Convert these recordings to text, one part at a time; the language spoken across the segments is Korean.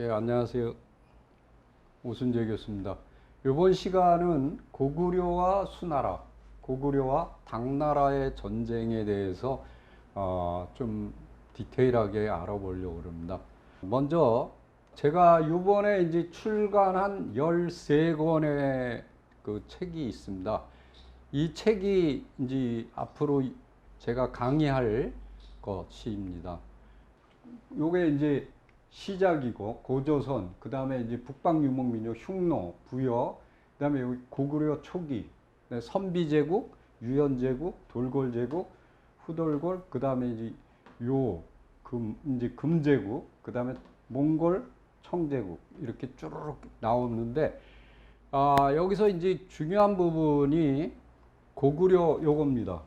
예, 안녕하세요. 오순재 교수입니다. 이번 시간은 고구려와 수나라, 고구려와 당나라의 전쟁에 대해서 어, 좀 디테일하게 알아보려고 합니다. 먼저 제가 이번에 이제 출간한 13권의 그 책이 있습니다. 이 책이 이제 앞으로 제가 강의할 것입니다. 요게 이제 시작이고 고조선 그 다음에 이제 북방 유목민족 흉노 부여 그 다음에 여기 고구려 초기 그다음에 선비제국 유연제국 돌골제국 후돌골 그 다음에 이제 요금 이제 금제국 그 다음에 몽골 청제국 이렇게 쭈르륵 나오는데 아 여기서 이제 중요한 부분이 고구려 요겁니다.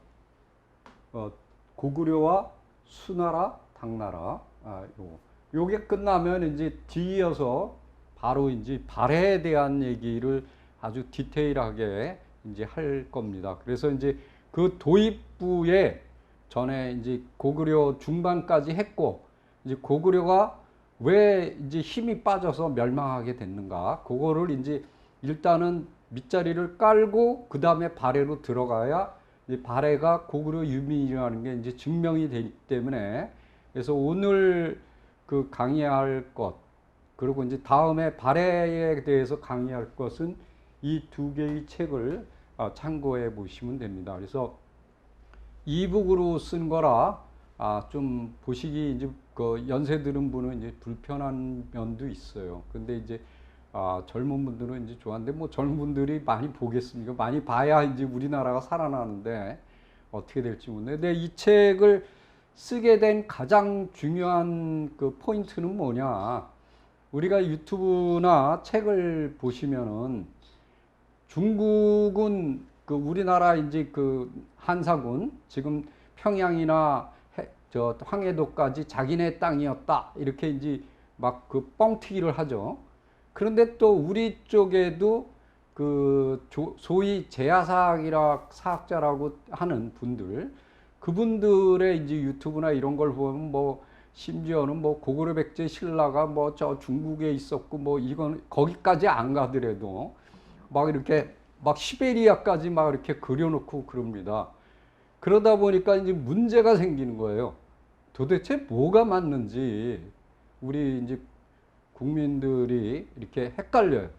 어, 고구려와 수나라 당나라 아 요거 요게 끝나면 이제 뒤이어서 바로 이제 발해에 대한 얘기를 아주 디테일하게 이제 할 겁니다. 그래서 이제 그 도입부에 전에 이제 고구려 중반까지 했고 이제 고구려가 왜 이제 힘이 빠져서 멸망하게 됐는가 그거를 이제 일단은 밑자리를 깔고 그 다음에 발해로 들어가야 이제 발해가 고구려 유민이라는 게 이제 증명이 되기 때문에 그래서 오늘 그 강의할 것 그리고 이제 다음에 발해에 대해서 강의할 것은 이 두 개의 책을 아, 참고해 보시면 됩니다. 그래서 이북으로 쓴 거라 아, 좀 보시기 이제 그 연세 들은 분은 이제 불편한 면도 있어요. 근데 이제 아, 젊은 분들은 이제 좋아하는데 뭐 젊은 분들이 많이 보겠습니까? 많이 봐야 이제 우리나라가 살아나는데 어떻게 될지 모르는데 이 책을 쓰게 된 가장 중요한 그 포인트는 뭐냐? 우리가 유튜브나 책을 보시면은 중국은 그 우리나라 이제 그 한사군 지금 평양이나 해- 저 황해도까지 자기네 땅이었다 이렇게 이제 막 그 뻥튀기를 하죠. 그런데 또 우리 쪽에도 그 조- 소위 제야사학이라 사학자라고 하는 분들 그분들의 이제 유튜브나 이런 걸 보면 뭐 심지어는 뭐 고구려 백제 신라가 뭐 저 중국에 있었고 뭐 이건 거기까지 안 가더라도 막 이렇게 막 시베리아까지 막 이렇게 그려놓고 그럽니다. 그러다 보니까 이제 문제가 생기는 거예요. 도대체 뭐가 맞는지 우리 이제 국민들이 이렇게 헷갈려요.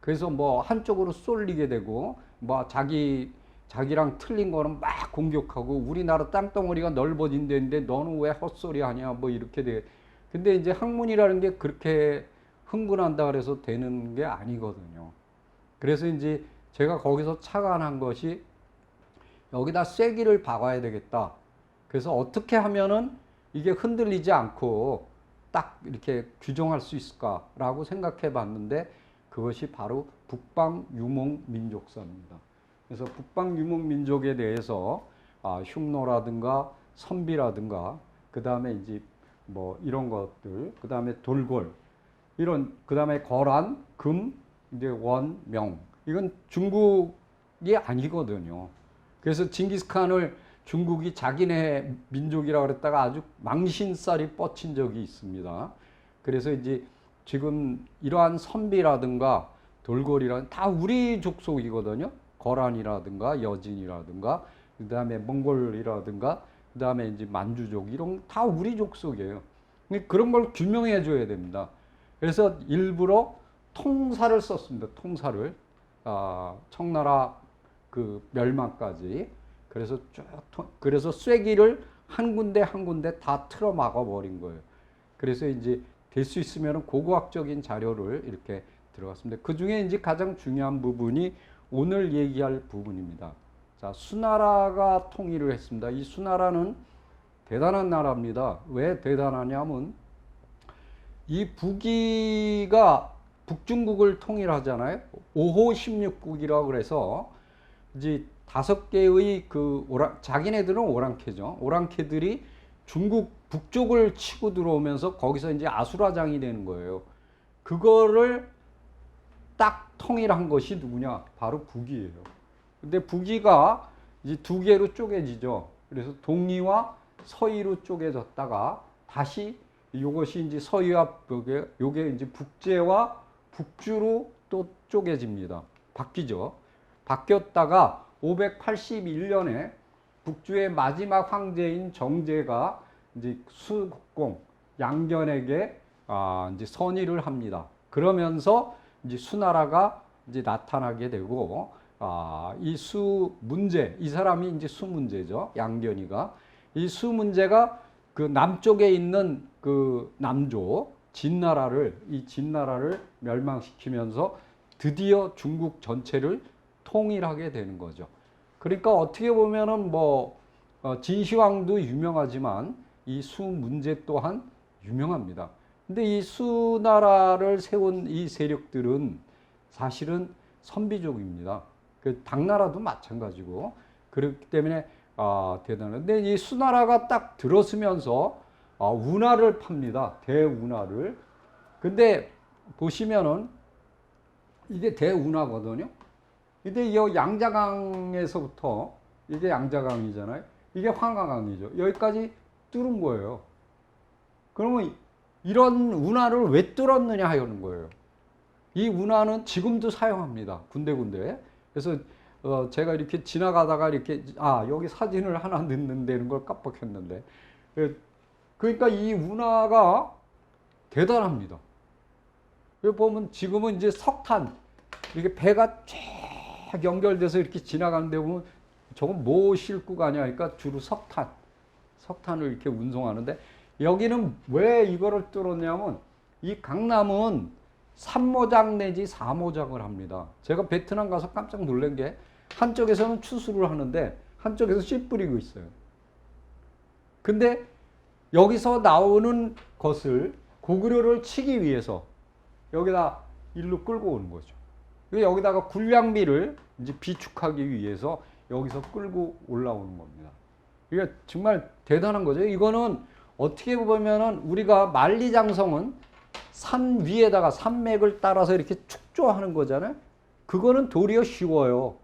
그래서 뭐 한쪽으로 쏠리게 되고 뭐 자기 자기랑 틀린 거는 막 공격하고 우리나라 땅덩어리가 넓어진 데인데 너는 왜 헛소리 하냐 뭐 이렇게 돼. 근데 이제 학문이라는 게 그렇게 흥분한다 그래서 되는 게 아니거든요. 그래서 이제 제가 거기서 착안한 것이 여기다 쐐기를 박아야 되겠다. 그래서 어떻게 하면은 이게 흔들리지 않고 딱 이렇게 규정할 수 있을까라고 생각해 봤는데 그것이 바로 북방 유목 민족사입니다. 그래서 북방 유목 민족에 대해서 아, 흉노라든가 선비라든가 그 다음에 이제 뭐 이런 것들 그 다음에 돌골 이런 그 다음에 거란 금 이제 원명 이건 중국이 아니거든요. 그래서 징기스칸을 중국이 자기네 민족이라고 그랬다가 아주 망신살이 뻗친 적이 있습니다. 그래서 이제 지금 이러한 선비라든가 돌고리라든 다 우리 족속이거든요. 거란이라든가 여진이라든가 그다음에 몽골이라든가 그다음에 이제 만주족 이런 다 우리 족속이에요. 그런 걸 규명해 줘야 됩니다. 그래서 일부러 통사를 썼습니다. 통사를 아, 청나라 그 멸망까지 그래서 쭉 통- 그래서 쐐기를 한 군데 한 군데 다 틀어 막아 버린 거예요. 그래서 이제 될 수 있으면 고고학적인 자료를 이렇게 들어갔습니다. 그 중에 이제 가장 중요한 부분이 오늘 얘기할 부분입니다. 자, 수나라가 통일을 했습니다. 이 수나라는 대단한 나라입니다. 왜 대단하냐면 이 북이가 북중국을 통일하잖아요. 5호 16국이라고 그래서 이제 다섯 개의 그 오랑 자기네들은 오랑캐죠. 오랑캐들이 중국 북쪽을 치고 들어오면서 거기서 이제 아수라장이 되는 거예요. 그거를 딱 통일한 것이 누구냐? 바로 북이에요. 근데 북이가 이제 두 개로 쪼개지죠. 그래서 동이와 서이로 쪼개졌다가 다시 요것이 이제 서유압 요게 요게 이제 북제와 북주로 또 쪼개집니다. 바뀌죠. 바뀌었다가 581년에 북주의 마지막 황제인 정제가 이제 수공 양견에게 아 이제 선의를 합니다. 그러면서 이제 수나라가 이제 나타나게 되고 아 이 수 문제 이 사람이 이제 수 문제죠. 양견이가 이 수 문제가 그 남쪽에 있는 그 남조 진나라를 이 진나라를 멸망시키면서 드디어 중국 전체를 통일하게 되는 거죠. 그러니까 어떻게 보면은 뭐 어, 진시황도 유명하지만 이 수 문제 또한 유명합니다. 근데 이 수나라를 세운 이 세력들은 사실은 선비족입니다. 그 당나라도 마찬가지고 그렇기 때문에 아, 대단한데 이 수나라가 딱 들어서면서 아, 운하를 팝니다. 대운하를. 근데 보시면은 이게 대운하거든요. 근데 이 양자강에서부터 이게 양자강이잖아요. 이게 황하강이죠. 여기까지 뚫은 거예요. 그러면 이런 운하를 왜 뚫었느냐 하는 거예요. 이 운하는 지금도 사용합니다. 군데군데. 그래서 어 제가 이렇게 지나가다가 이렇게 아 여기 사진을 하나 넣는다는 걸 깜빡했는데 예, 그러니까 이 운하가 대단합니다. 보면 지금은 이제 석탄 이렇게 배가 쫙 연결돼서 이렇게 지나가는데 보면 저건 뭐 싣고 가냐 하니까 주로 석탄 석탄을 이렇게 운송하는데 여기는 왜 이거를 뚫었냐면 이 강남은 3모작 내지 4모작을 합니다. 제가 베트남 가서 깜짝 놀란 게 한쪽에서는 추수를 하는데 한쪽에서 씨 뿌리고 있어요. 근데 여기서 나오는 것을 고구려를 치기 위해서 여기다 일로 끌고 오는 거죠. 여기다가 군량비를 이제 비축하기 위해서 여기서 끌고 올라오는 겁니다. 이게 정말 대단한 거죠. 이거는 어떻게 보면은 우리가 만리장성은 산 위에다가 산맥을 따라서 이렇게 축조하는 거잖아요. 그거는 도리어 쉬워요.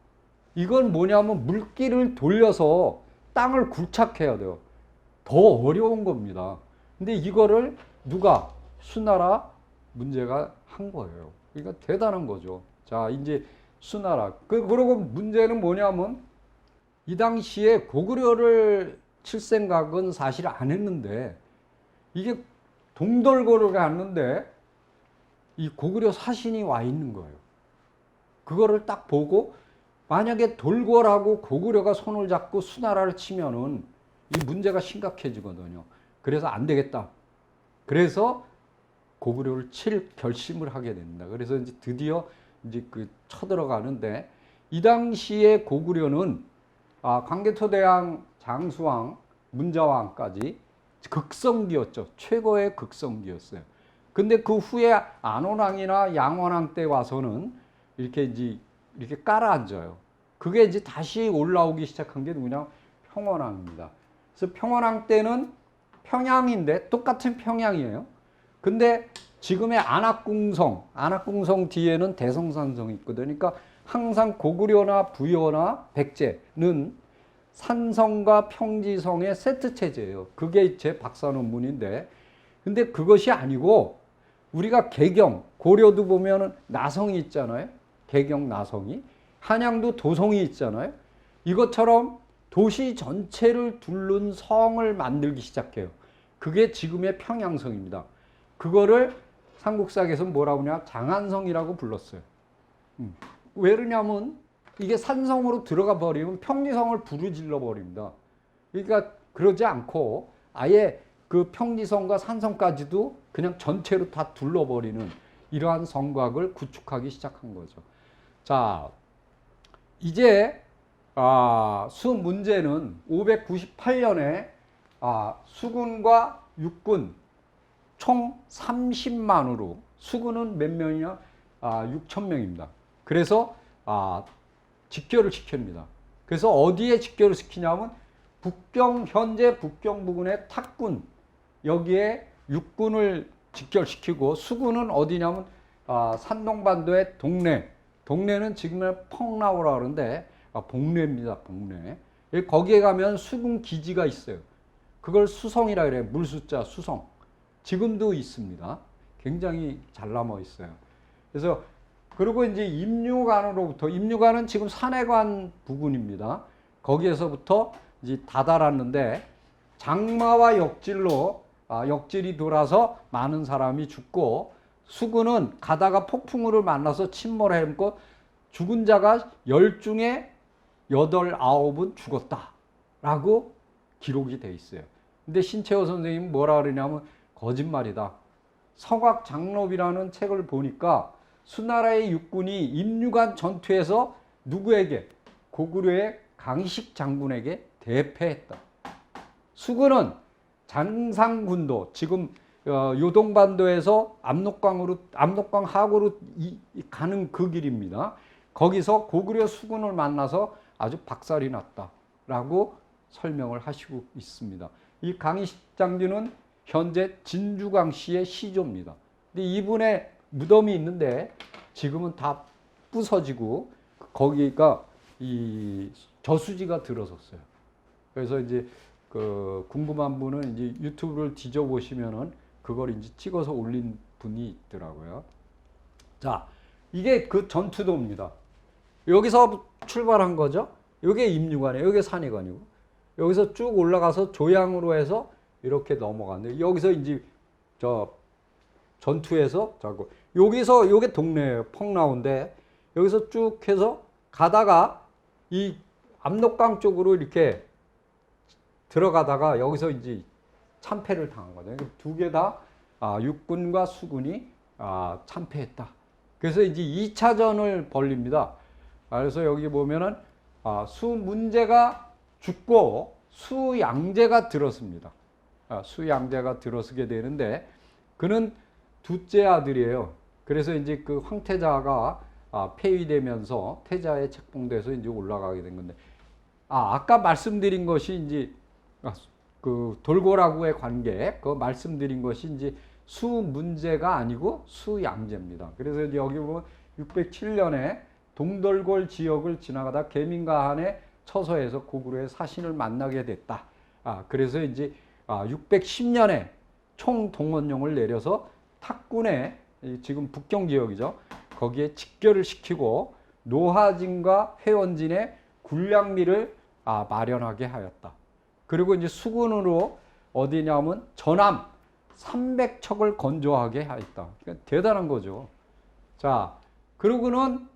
이건 뭐냐면 물길을 돌려서 땅을 굴착해야 돼요. 더 어려운 겁니다. 근데 이거를 누가 수나라 문제가 한 거예요. 그러니까 대단한 거죠. 자, 이제 수나라. 그, 그러고 문제는 뭐냐면 이 당시에 고구려를 칠 생각은 사실 안 했는데 이게 동돌고를 갔는데 이 고구려 사신이 와 있는 거예요. 그거를 딱 보고 만약에 돌고라고 고구려가 손을 잡고 수나라를 치면은 이 문제가 심각해지거든요. 그래서 안 되겠다. 그래서 고구려를 칠 결심을 하게 됩니다. 그래서 이제 드디어 이제 그 쳐들어가는데 이 당시에 고구려는 아, 광개토대왕, 장수왕, 문자왕까지 극성기였죠. 최고의 극성기였어요. 근데 그 후에 안원왕이나 양원왕 때 와서는 이렇게 이제 이렇게 깔아앉아요. 그게 이제 다시 올라오기 시작한 게 누구냐? 평원왕입니다. 그래서 평원왕 때는 평양인데 똑같은 평양이에요. 근데 지금의 안악궁성, 안악궁성 뒤에는 대성산성이 있거든요. 그러니까 항상 고구려나 부여나 백제는 산성과 평지성의 세트 체제예요. 그게 제 박사 논문인데, 근데 그것이 아니고 우리가 개경, 고려도 보면은 나성이 있잖아요. 개경 나성이. 한양도 도성이 있잖아요. 이것처럼 도시 전체를 둘른 성을 만들기 시작해요. 그게 지금의 평양성입니다. 그거를 삼국사에서 뭐라고 하냐? 장안성이라고 불렀어요. 음. 왜 그러냐면 이게 산성으로 들어가 버리면 평지성을 부르질러 버립니다. 그러니까 그러지 않고 아예 그 평지성과 산성까지도 그냥 전체로 다 둘러버리는 이러한 성곽을 구축하기 시작한 거죠. 자, 이제 아, 수 문제는 598년에 아, 수군과 육군 총 30만으로 수군은 몇 명이냐? 아, 6천 명입니다. 그래서 아, 직결을 시킵니다. 그래서 어디에 직결을 시키냐면 북경 현재 북경 부근의 탁군 여기에 육군을 직결시키고 수군은 어디냐면 아, 산동반도의 동래 동래는 지금의 펑라우라 그러는데 아, 복례입니다. 복례. 거기에 가면 수군 기지가 있어요. 그걸 수성이라 그래요. 물수자 수성. 지금도 있습니다. 굉장히 잘 남아 있어요. 그래서 그리고 이제 임류관으로부터 임류관은 지금 산해관 부근입니다. 거기에서부터 이제 다다랐는데 장마와 역질로 아, 역질이 돌아서 많은 사람이 죽고 수군은 가다가 폭풍우를 만나서 침몰해고 죽은 자가 열 중에 여덟 아홉은 죽었다라고 기록이 돼 있어요. 근데 신채호 선생님은 뭐라 그러냐면 거짓말이다. 성악 장rob이라는 책을 보니까 수나라의 육군이 임류관 전투에서 누구에게 고구려의 강식 장군에게 대패했다. 수군은 장상군도 지금 어, 요동반도에서 압록강으로 압록강 하구로 가는 그 길입니다. 거기서 고구려 수군을 만나서 아주 박살이 났다라고 설명을 하시고 있습니다. 이 강희식 장군은 현재 진주광씨의 시조입니다. 근데 이분의 무덤이 있는데 지금은 다 부서지고 거기가 이 저수지가 들어섰어요. 그래서 이제 그 궁금한 분은 이제 유튜브를 뒤져 보시면은 그걸 이제 찍어서 올린 분이 있더라고요. 자, 이게 그 전투도입니다. 여기서 출발한 거죠. 이게 임류관이에요. 이게 산해관이고. 여기서 쭉 올라가서 조양으로 해서 이렇게 넘어갔는데 여기서 이제 저 전투에서 자고 여기서 요게 동네예요. 펑나운데 여기서 쭉 해서 가다가 이 압록강 쪽으로 이렇게 들어가다가 여기서 이제 참패를 당한 거죠. 두 개다 아, 육군과 수군이 아, 참패했다. 그래서 이제 2차전을 벌립니다. 아, 그래서 여기 보면은 아, 수문제가 죽고 수양제가 들었습니다. 아, 수양제가 들어서게 되는데 그는 둘째 아들이에요. 그래서 이제 그 황태자가 아, 폐위되면서 태자에 책봉돼서 이제 올라가게 된 건데 아 아까 말씀드린 것이 이제 아, 그 돌고라구의 관계 그 말씀드린 것이 이제 수 문제가 아니고 수 양제입니다. 그래서 여기 보면 607년에 동돌골 지역을 지나가다 계민가한의 처소에서 고구려의 사신을 만나게 됐다. 아 그래서 이제 아 610년에 총 동원령을 내려서 탁군의 지금 북경 지역이죠. 거기에 직결을 시키고 노하진과 회원진의 군량미를 아, 마련하게 하였다. 그리고 이제 수군으로 어디냐면 전함 300척을 건조하게 하였다. 그러니까 대단한 거죠. 자, 그러고는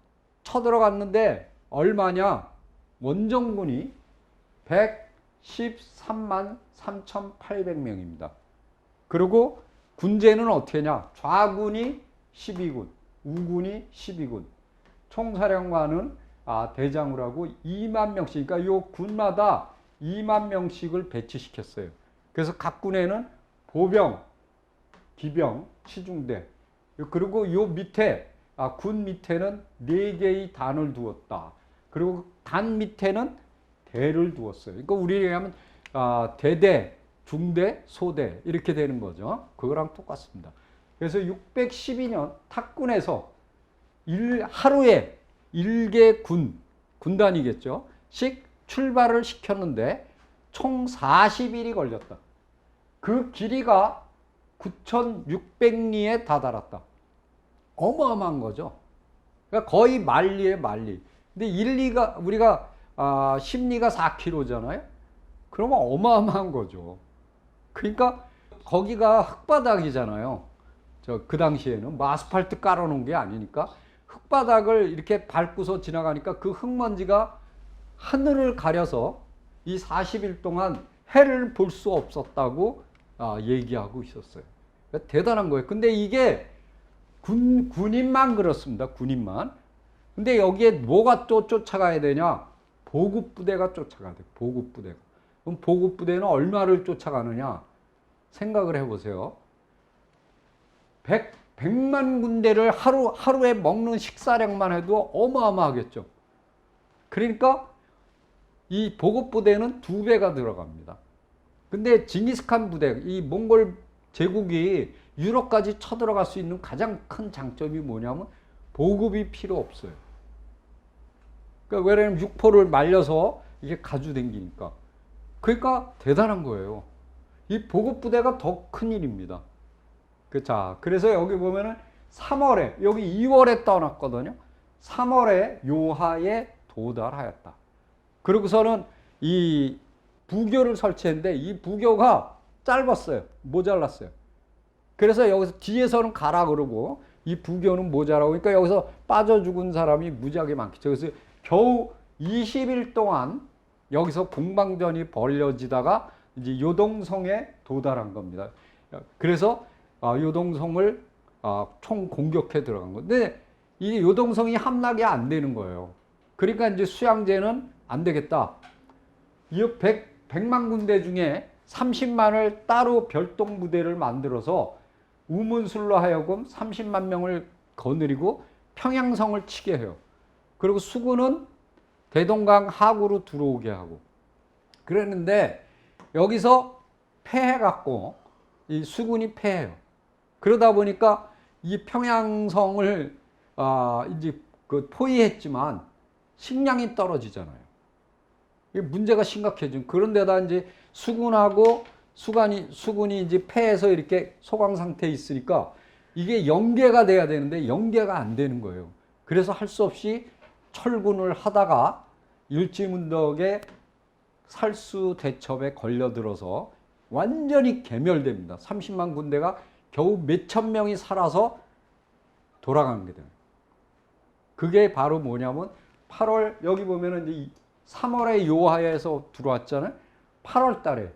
쳐들어갔는데 얼마냐? 원정군이 113만 3,800명입니다. 그리고 군제는 어떻게 하냐? 좌군이 12군, 우군이 12군, 총사령관은 아, 대장을 하고 2만 명씩, 그러니까 요 군마다 2만 명씩을 배치시켰어요. 그래서 각 군에는 보병, 기병, 치중대, 그리고 요 밑에 아, 군 밑에는 네 개의 단을 두었다. 그리고 단 밑에는 대를 두었어요. 그러니까 우리가 하면 아, 대대, 중대, 소대 이렇게 되는 거죠. 그거랑 똑같습니다. 그래서 612년 탁군에서 일, 하루에 일개 군, 군단이겠죠. 씩 출발을 시켰는데 총 40일이 걸렸다. 그 길이가 9,600리에 다다랐다. 어마어마한 거죠. 그러니까 거의 만리에 만리. 근데 1, 2가, 우리가, 아, 10리가 4km잖아요? 그러면 어마어마한 거죠. 그러니까 거기가 흙바닥이잖아요. 저 그 당시에는 뭐 아스팔트 깔아놓은 게 아니니까 흙바닥을 이렇게 밟고서 지나가니까 그 흙먼지가 하늘을 가려서 이 40일 동안 해를 볼 수 없었다고 아, 얘기하고 있었어요. 그러니까 대단한 거예요. 근데 이게 군, 군인만 그렇습니다. 군인만. 근데 여기에 뭐가 또 쫓아가야 되냐? 보급부대가 쫓아가야 돼. 보급부대가. 그럼 보급 부대는 얼마를 쫓아가느냐? 생각을 해보세요. 100, 100만 군대를 하루, 하루에 먹는 식사량만 해도 어마어마하겠죠. 그러니까 이 보급 부대는 두 배가 들어갑니다. 근데 징기스칸 부대, 이 몽골 제국이 유럽까지 쳐들어갈 수 있는 가장 큰 장점이 뭐냐면 보급이 필요 없어요. 그러니까 왜냐면 육포를 말려서 이게 가져댕기니까. 그러니까 대단한 거예요. 이 보급부대가 더 큰 일입니다. 그, 자, 그래서 여기 보면은 3월에, 여기 2월에 떠났거든요. 3월에 요하에 도달하였다. 그러고서는 이 부교를 설치했는데 이 부교가 짧았어요. 모자랐어요. 그래서 여기서 뒤에서는 가라 그러고 이 부교는 모자라고 그러니까 여기서 빠져 죽은 사람이 무지하게 많겠죠. 그래서 겨우 20일 동안 여기서 공방전이 벌려지다가 이제 요동성에 도달한 겁니다. 그래서 아, 요동성을 아, 총 공격해 들어간 건데 이 요동성이 함락이 안 되는 거예요. 그러니까 이제 수양제는 안 되겠다. 이 100, 100만 군대 중에 30만을 따로 별동 부대를 만들어서 우문술로 하여금 30만 명을 거느리고 평양성을 치게 해요. 그리고 수군은 대동강 하구로 들어오게 하고 그랬는데 여기서 패해갖고 이 수군이 패해요. 그러다 보니까 이 평양성을 아 이제 그 포위했지만 식량이 떨어지잖아요. 이게 문제가 심각해진. 그런데다 이제 수군하고 수간이 수군이 이제 폐에서 이렇게 소강 상태에 있으니까 이게 연계가 돼야 되는데 연계가 안 되는 거예요. 그래서 할 수 없이 철군을 하다가 일지문덕의 살수 대첩에 걸려들어서 완전히 개멸됩니다. 30만 군대가 겨우 몇천 명이 살아서 돌아간 게 돼요. 그게 바로 뭐냐면 8월 여기 보면은 이제 3월에 요하에서 들어왔잖아요. 8월 달에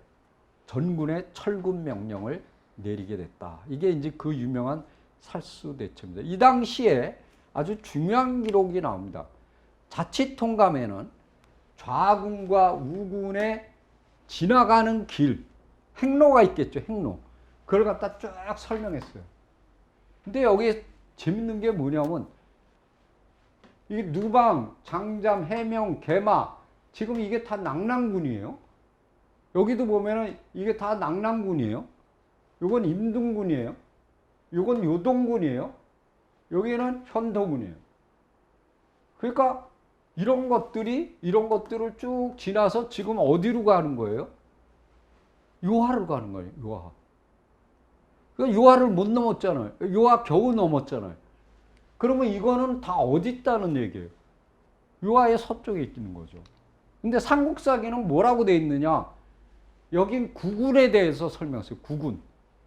전군의 철군 명령을 내리게 됐다. 이게 이제 그 유명한 살수 대첩입니다. 이 당시에 아주 중요한 기록이 나옵니다. 자치통감에는 좌군과 우군의 지나가는 길, 행로가 있겠죠, 행로. 그걸 갖다 쭉 설명했어요. 근데 여기 재밌는 게 뭐냐면, 이 누방, 장잠, 해명, 개마, 지금 이게 다 낙랑군이에요. 여기도 보면은 이게 다 낙랑군이에요. 요건 임등군이에요. 요건 요동군이에요. 여기는 현도군이에요. 그러니까 이런 것들이 이런 것들을 쭉 지나서 지금 어디로 가는 거예요? 요하로 가는 거예요. 요하. 그 요하를 못 넘었잖아요. 요하 겨우 넘었잖아요. 그러면 이거는 다 어디 있다는 얘기예요. 요하의 서쪽에 있는 거죠. 근데 삼국사기는 뭐라고 돼 있느냐? 여긴 구군에 대해서 설명했어요. 구군.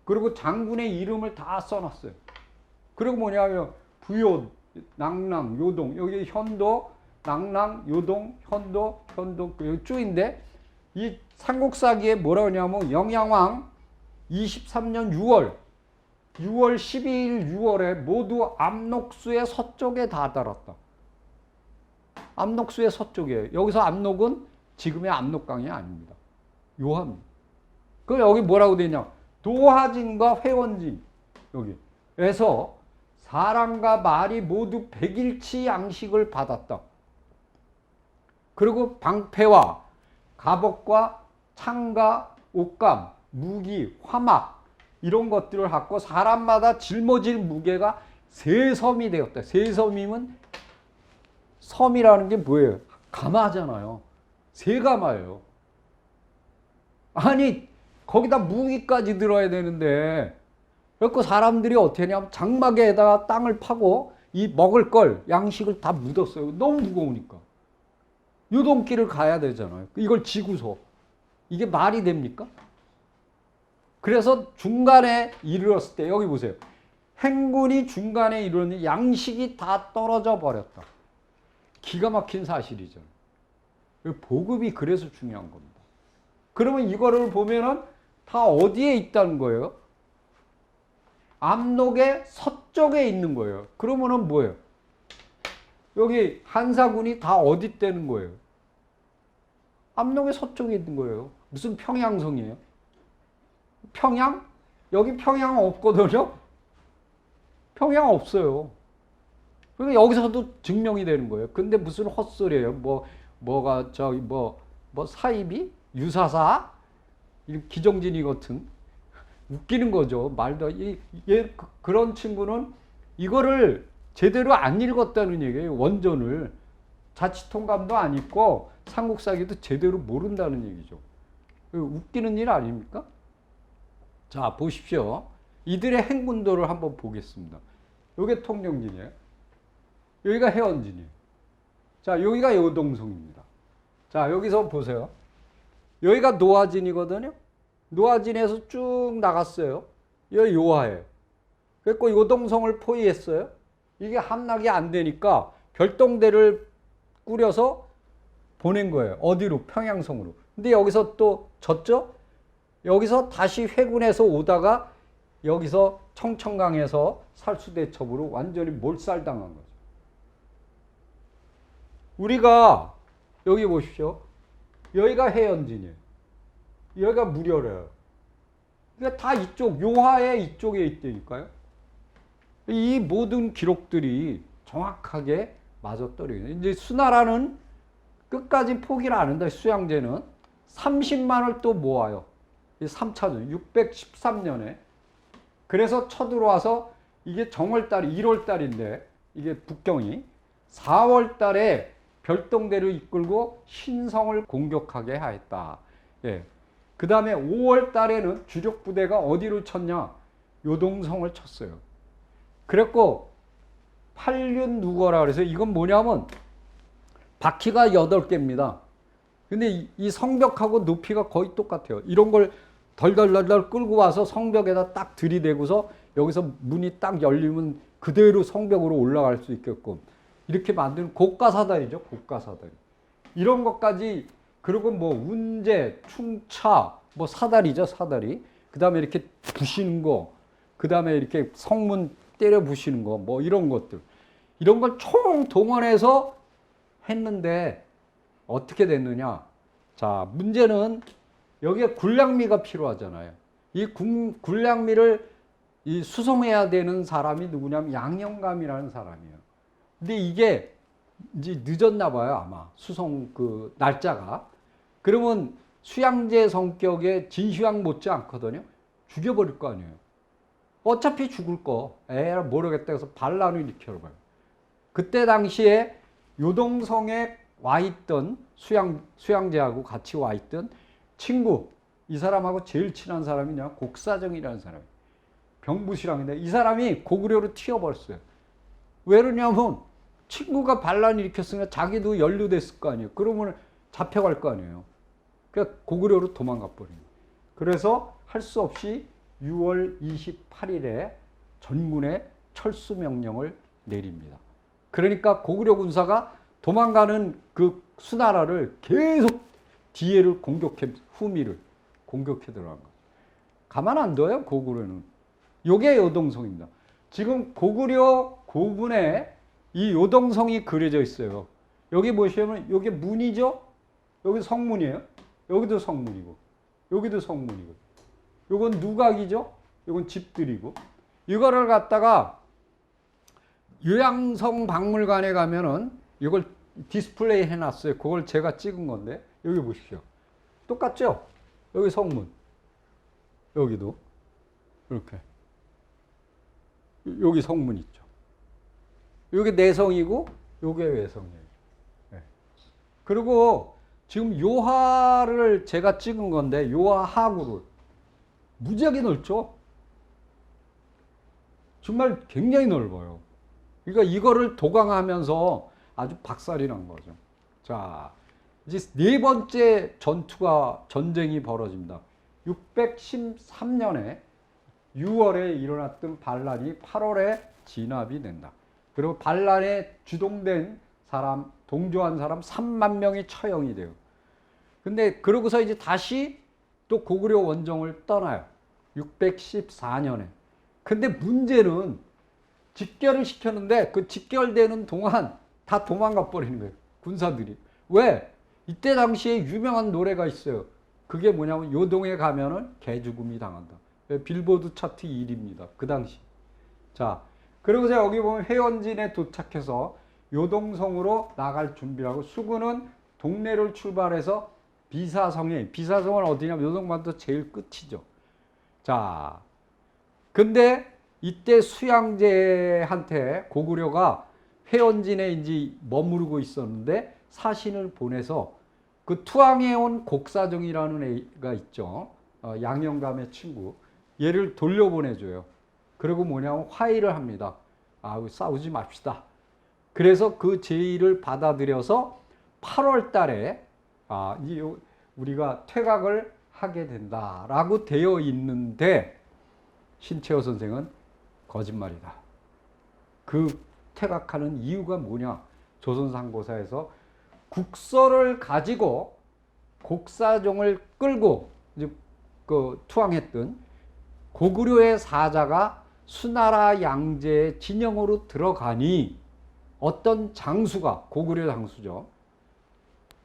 그리고 장군의 이름을 다 써놨어요. 그리고 뭐냐면 부요, 낙랑, 요동 여기 현도, 낙랑, 요동, 현도, 현도 쭉인데 이 삼국사기에 뭐라고 하냐면 영양왕 23년 6월 6월 12일 6월에 모두 압록수의 서쪽에 다다랐다. 압록수의 서쪽이에요. 여기서 압록은 지금의 압록강이 아닙니다. 요함. 그 여기 뭐라고 되냐? 도하진과 회원진 여기에서 사람과 말이 모두 백일치 양식을 받았다. 그리고 방패와 갑옷과 창과 옷감, 무기, 화막 이런 것들을 갖고 사람마다 짊어질 무게가 세 섬이 되었다. 세 섬이면 섬이라는 게 뭐예요? 가마잖아요. 세 가마예요. 아니 거기다 무기까지 들어야 되는데 그래서 사람들이 어떻게 하냐면 장막에다가 땅을 파고 이 먹을 걸 양식을 다 묻었어요. 너무 무거우니까. 유동길을 가야 되잖아요. 이걸 지구서 이게 말이 됩니까? 그래서 중간에 이르렀을 때 여기 보세요. 행군이 중간에 이르렀는데 양식이 다 떨어져 버렸다. 기가 막힌 사실이죠. 보급이 그래서 중요한 겁니다. 그러면 이거를 보면은 다 어디에 있다는 거예요? 압록의 서쪽에 있는 거예요. 그러면은 뭐예요? 여기 한사군이 다 어디 있다는 거예요? 압록의 서쪽에 있는 거예요. 무슨 평양성이에요? 평양? 여기 평양 없거든요? 평양 없어요. 그러니까 여기서도 증명이 되는 거예요. 근데 무슨 헛소리예요. 뭐, 뭐가, 저기, 뭐, 뭐, 사이비? 유사사? 기정진이 같은. 웃기는 거죠. 말도, 이, 얘, 그, 그런 친구는 이거를 제대로 안 읽었다는 얘기예요. 원전을. 자치통감도 안 읽고, 삼국사기도 제대로 모른다는 얘기죠. 웃기는 일 아닙니까? 자, 보십시오. 이들의 행군도를 한번 보겠습니다. 여기 통영진이에요. 여기가 해원진이에요. 자, 여기가 요동성입니다. 자, 여기서 보세요. 여기가 노아진이거든요. 노아진에서 쭉 나갔어요. 여기 요하예요. 그래서 요동성을 포위했어요. 이게 함락이 안 되니까 별동대를 꾸려서 보낸 거예요. 어디로? 평양성으로. 근데 여기서 또 졌죠? 여기서 다시 회군해서 오다가 여기서 청천강에서 살수대첩으로 완전히 몰살당한 거죠. 우리가 여기 보십시오. 여기가 해연진이에요. 여기가 무려래요. 그러니까 다 이쪽 요하의 이쪽에 있다니까요. 이 모든 기록들이 정확하게 맞아떨어요. 이제 수나라는 끝까지 포기를 안 한다. 수양제는 30만을 또 모아요. 이 3차전 613년에 그래서 쳐들어와서 이게 정월달이 1월달인데 이게 북경이 4월달에 별동대를 이끌고 신성을 공격하게 하였다. 예. 그 다음에 5월달에는 주력 부대가 어디를 쳤냐? 요동성을 쳤어요. 그랬고 8륜 누거라 그래서 이건 뭐냐면 바퀴가 8개입니다. 근데 이, 이 성벽하고 높이가 거의 똑같아요. 이런 걸 덜덜덜덜 끌고 와서 성벽에다 딱 들이대고서 여기서 문이 딱 열리면 그대로 성벽으로 올라갈 수 있게끔 이렇게 만드는 고가사다리죠. 고가사다리. 이런 것까지 그리고 뭐 운제, 충차, 뭐 사다리죠. 사다리. 그 다음에 이렇게 부시는 거. 그 다음에 이렇게 성문 때려 부시는 거. 뭐 이런 것들. 이런 걸 총 동원해서 했는데 어떻게 됐느냐. 자, 문제는 여기에 군량미가 필요하잖아요. 이 군, 군량미를 이 수송해야 되는 사람이 누구냐면 양영감이라는 사람이에요. 근데 이게 이제 늦었나 봐요, 아마. 수송 그 날짜가. 그러면 수양제 성격의 진휴양 못지 않거든요. 죽여버릴 거 아니에요. 어차피 죽을 거. 에 모르겠다 해서 반란을 일으켜봐요. 그때 당시에 요동성에 와 있던 수양, 수양제하고 같이 와 있던 친구, 이 사람하고 제일 친한 사람이냐? 곡사정이라는 사람이. 병부시랑인데 이 사람이 고구려로 튀어버렸어요. 왜 그러냐면 친구가 반란 일으켰으니까 자기도 연루됐을 거 아니에요. 그러면 잡혀갈 거 아니에요. 그러니까 고구려로 도망가 버린 거예요. 그래서 할 수 없이 6월 28일에 전군에 철수 명령을 내립니다. 그러니까 고구려 군사가 도망가는 그 수나라를 계속 뒤에를 공격해 후미를 공격해 들어간 거죠. 가만 안 둬요 고구려는. 요게 요동성입니다. 지금 고구려 고군에 이 요동성이 그려져 있어요. 여기 보시면 여기 문이죠. 여기 성문이에요. 여기도 성문이고 여기도 성문이고. 요건 누각이죠. 요건 집들이고. 이거를 갖다가 요양성 박물관에 가면은 이걸 디스플레이 해놨어요. 그걸 제가 찍은 건데 여기 보십시오. 똑같죠? 여기 성문. 여기도 이렇게. 여기 성문 있죠. 여기 내성이고 요게 외성이에요. 네. 그리고 지금 요하를 제가 찍은 건데 요하 하구를 무지하게 넓죠? 정말 굉장히 넓어요. 그러니까 이거를 도강하면서 아주 박살이 난 거죠. 자, 이제 네 번째 전투가 전쟁이 벌어집니다. 613년에 6월에 일어났던 반란이 8월에 진압이 된다. 그리고 반란에 주동된 사람, 동조한 사람 3만 명이 처형이 돼요. 근데 그러고서 이제 다시 또 고구려 원정을 떠나요. 614년에. 근데 문제는 집결을 시켰는데 그 집결되는 동안 다 도망가 버리는 거예요. 군사들이. 왜? 이때 당시에 유명한 노래가 있어요. 그게 뭐냐면 요동에 가면은 개죽음이 당한다. 빌보드 차트 1위입니다. 그 당시. 자, 그리고서 여기 보면 회원진에 도착해서 요동성으로 나갈 준비하고 수군은 동네를 출발해서 비사성에 비사성은 어디냐면 요동반도 제일 끝이죠. 자, 근데 이때 수양제한테 고구려가 회원진에 이제 머무르고 있었는데 사신을 보내서 그 투항해 온 곡사정이라는 애가 있죠. 어, 양영감의 친구. 얘를 돌려보내줘요. 그리고 뭐냐면 화해를 합니다. 아, 싸우지 맙시다. 그래서 그 제의를 받아들여서 8월 달에 아, 이 요- 우리가 퇴각을 하게 된다라고 되어 있는데 신채호 선생은 거짓말이다. 그 퇴각하는 이유가 뭐냐? 조선상고사에서 국서를 가지고 곡사종을 끌고 그 투항했던 고구려의 사자가 수나라 양제의 진영으로 들어가니 어떤 장수가 고구려 장수죠.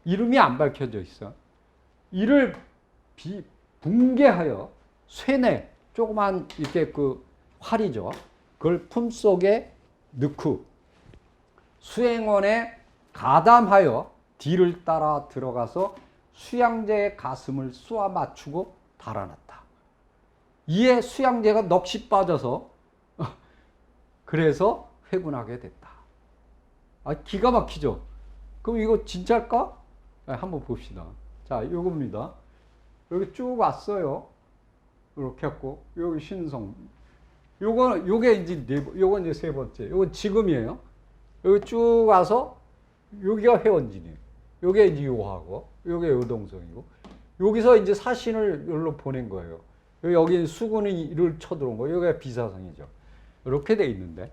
이름이 안 밝혀져 있어. 이를 비, 붕괴하여 쇠뇌 조그만 이렇게 그 활이죠. 그걸 품 속에 넣고 수행원에 가담하여 뒤를 따라 들어가서 수양제의 가슴을 쏘아 맞추고 달아났다. 이에 수양제가 넋이 빠져서 그래서 회군하게 됐다. 아, 기가 막히죠? 그럼 이거 진짜일까? 아, 한번 봅시다. 자, 요겁니다. 여기 쭉 왔어요. 이렇게 했고, 여기 신성. 요거, 요게 이제 네, 번- 요건 이제 세 번째. 요건 지금이에요. 여기 쭉 와서, 여기가 회원진이에요. 요게 이제 요하고, 요게 요동성이고, 여기서 이제 사신을 여기로 보낸 거예요. 여기 수군이 이를 쳐들어온 거예요. 여기가 비사성이죠. 이렇게 돼 있는데,